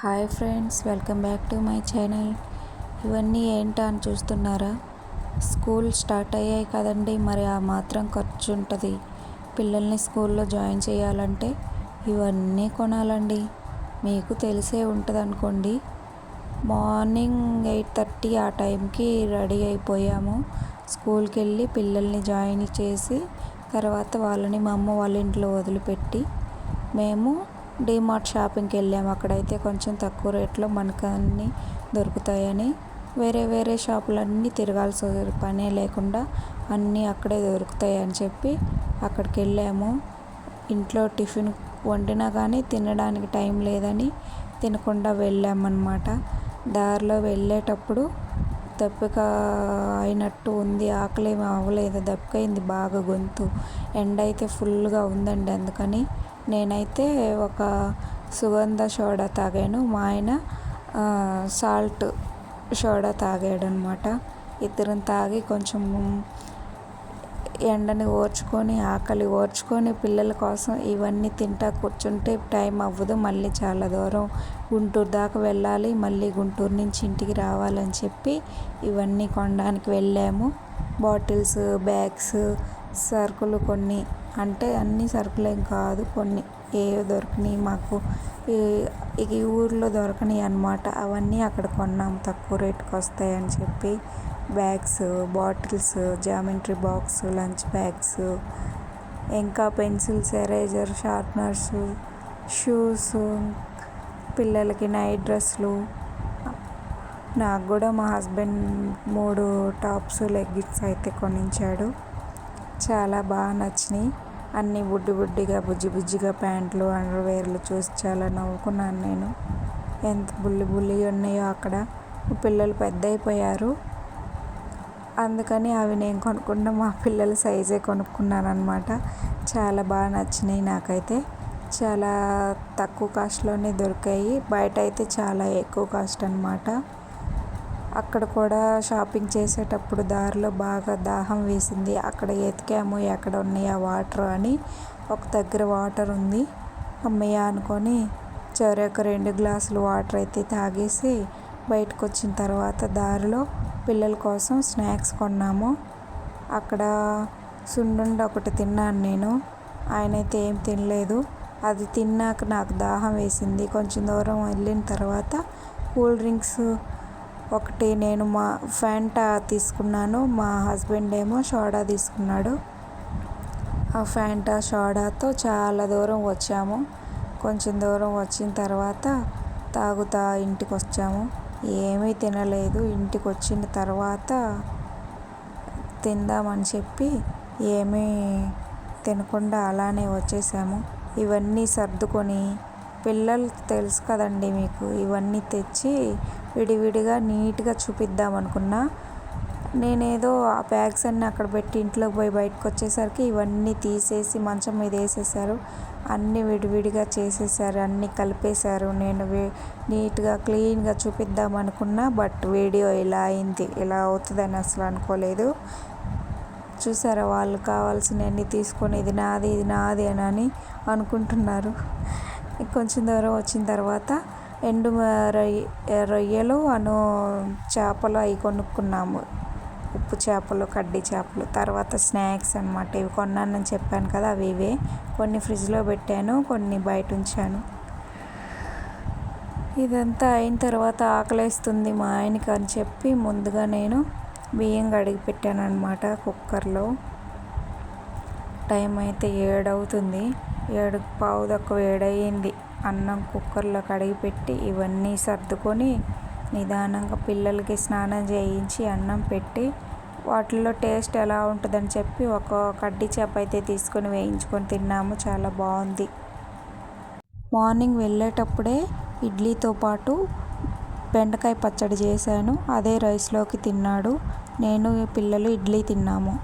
Hi friends welcome back to my channel. ఇవన్నీ ఏంటా అని చూస్తున్నారా? స్కూల్ స్టార్ట్ అయ్యాయి కదండి మరి ఆ మాత్రం ఖర్చు ఉంటుంది పిల్లల్ని స్కూల్లో జాయిన్ చేయాలంటే ఇవన్నీ కొనాలండి. మీకు తెలిసే ఉంటుంది అనుకోండి మార్నింగ్ ఎయిట్ థర్టీ ఆ టైంకి రెడీ అయిపోయాము. స్కూల్కి వెళ్ళి పిల్లల్ని జాయిన్ చేసి తర్వాత వాళ్ళని మా అమ్మ వాళ్ళ ఇంట్లో వదిలిపెట్టి మేము డీమార్ట్ షాపింగ్కి వెళ్ళాము. అక్కడైతే కొంచెం తక్కువ రేట్లో మనకు అన్నీ దొరుకుతాయని. వేరే వేరే షాపులన్నీ తిరగాల్సిన పనే లేకుండా అన్నీ అక్కడే దొరుకుతాయి అని చెప్పి అక్కడికి వెళ్ళాము. ఇంట్లో టిఫిన్ వండినా కానీ తినడానికి టైం లేదని తినకుండా వెళ్ళామన్నమాట. దారిలో వెళ్ళేటప్పుడు దప్పిక అయినట్టు ఉంది. ఆకలి ఏమి అవ్వలేదు దప్పికైంది బాగా గొంతు. ఎండ అయితే ఫుల్గా ఉందండి అందుకని నేనైతే ఒక సుగంధ సోడా తాగాను. మా ఆయన సాల్ట్ సోడా తాగాడు అనమాట ఇద్దరం తాగి కొంచెం ఎండని ఓర్చుకొని ఆకలి ఓర్చుకొని పిల్లల కోసం ఇవన్నీ తింటా కూర్చుంటే టైం అవ్వదు. మళ్ళీ చాలా దూరం గుంటూరు దాకా వెళ్ళాలి. మళ్ళీ గుంటూరు నుంచి ఇంటికి రావాలని చెప్పి ఇవన్నీ కొనడానికి వెళ్ళాము. బాటిల్స్ బ్యాగ్స్ సరుకులు కొన్ని. అంటే అన్ని సరుకులేం కాదు కొన్ని. ఏవి దొరికినాయి మాకు. ఈ ఊర్లో దొరకనివి అనమాట అవన్నీ అక్కడ కొన్నాం. తక్కువ రేటుకి వస్తాయని చెప్పి bags bottles geometry box lunch bags ఇంకా పెన్సిల్స్ ఎరేజర్ షార్ప్నర్స్ షూస్ పిల్లలకి నైట్ డ్రెస్సులు. నాకు కూడా మా హస్బెండ్ మూడు టాప్స్ లెగ్గిన్స్ అయితే కొనించాడు. చాలా బాగా నచ్చినాయి. అన్నీ బుడ్డి బుడ్డిగా బుజ్జి బుజ్జిగా ప్యాంట్లు అండర్వేర్లు చూసి చాలా నవ్వుకున్నాను నేను. ఎంత బుల్లి బుల్లి ఉన్నాయో అక్కడ. పిల్లలు పెద్ద అయిపోయారు అందుకని అవి నేను కొనుక్కున్న మా పిల్లల సైజే కొనుక్కున్నాను అనమాట చాలా బాగా నచ్చినాయి నాకైతే. చాలా తక్కువ కాస్ట్లోనే దొరికాయి. బయట అయితే చాలా ఎక్కువ కాస్ట్ అనమాట అక్కడ కూడా షాపింగ్ చేసేటప్పుడు దారిలో బాగా దాహం వేసింది. అక్కడ ఎతికాము ఎక్కడ ఉన్నాయి ఆ వాటర్ అని. ఒక దగ్గర వాటర్ ఉంది. అమ్మయ్య అనుకొని ఒక రెండు గ్లాసులు వాటర్ అయితే తాగేసి బయటకు వచ్చిన తర్వాత దారిలో పిల్లల కోసం స్నాక్స్ కొన్నాము. అక్కడ సున్నుండ ఒకటి తిన్నాను నేను. ఆయన అయితే ఏం తినలేదు. అది తిన్నాక నాకు దాహం వేసింది. కొంచెం దూరం వెళ్ళిన తర్వాత కూల్ డ్రింక్స్ ఒకటి నేను మా ఫ్యాంటా తీసుకున్నాను మా హస్బెండ్ ఏమో సోడా తీసుకున్నాడు. ఆ ఫ్యాంటా సోడాతో చాలా దూరం వచ్చాము. కొంచెం దూరం వచ్చిన తర్వాత తాగుతా ఇంటికి వచ్చాము ఏమీ తినలేదు. ఇంటికి వచ్చిన తర్వాత తిందామని చెప్పి ఏమీ తినకుండా అలానే వచ్చేసాము. ఇవన్నీ సర్దుకొని పిల్లలు తెలుసు కదండి మీకు ఇవన్నీ తెచ్చి విడివిడిగా నీట్గా చూపిద్దాం అనుకున్నా. నేనేదో ఆ బ్యాగ్స్ అన్నీ అక్కడ పెట్టి ఇంట్లోకి పోయి బయటకు వచ్చేసరికి ఇవన్నీ తీసేసి మంచం మీద వేసేసారు. అన్నీ విడివిడిగా చేసేసారు. అన్నీ కలిపేశారు. నేను నీట్గా క్లీన్గా చూపిద్దాం అనుకున్నా బట్ వీడియో ఇలా అయింది. ఇలా అవుతుందని అసలు అనుకోలేదు. చూసారా వాళ్ళు కావాల్సినవన్నీ తీసుకొని ఇది నాది ఇది నాది అని అనుకుంటున్నారు. కొంచెం దూరం వచ్చిన తర్వాత ఎండు రొయ్య రొయ్యలు అను చేపలు అవి కొనుక్కున్నాము. ఉప్పు చేపలు కడ్డీ చేపలు తర్వాత స్నాక్స్ అనమాట ఇవి కొన్నానని చెప్పాను కదా అవి ఇవే. కొన్ని ఫ్రిడ్జ్లో పెట్టాను కొన్ని బయట ఉంచాను. ఇదంతా అయిన తర్వాత ఆకలేస్తుంది మా ఆయనకి అని చెప్పి ముందుగా నేను బియ్యం కడిగి పెట్టాను అనమాట కుక్కర్లో. టైం అయితే ఏడవుతుంది. ఏడు పావు తక్కువ ఏడయింది. అన్నం కుక్కర్లో కడిగి పెట్టి ఇవన్నీ సర్దుకొని నిదానంగా పిల్లలకి స్నానం చేయించి అన్నం పెట్టి వాటిల్లో టేస్ట్ ఎలా ఉంటుందని చెప్పి ఒక కడ్డీ చేప అయితే తీసుకొని వేయించుకొని తిన్నాము. చాలా బాగుంది. మార్నింగ్ వెళ్ళేటప్పుడే ఇడ్లీతో పాటు బెండకాయ పచ్చడి చేశాను. అదే రైస్లోకి తిన్నాడు. నేను పిల్లలు ఇడ్లీ తిన్నాము.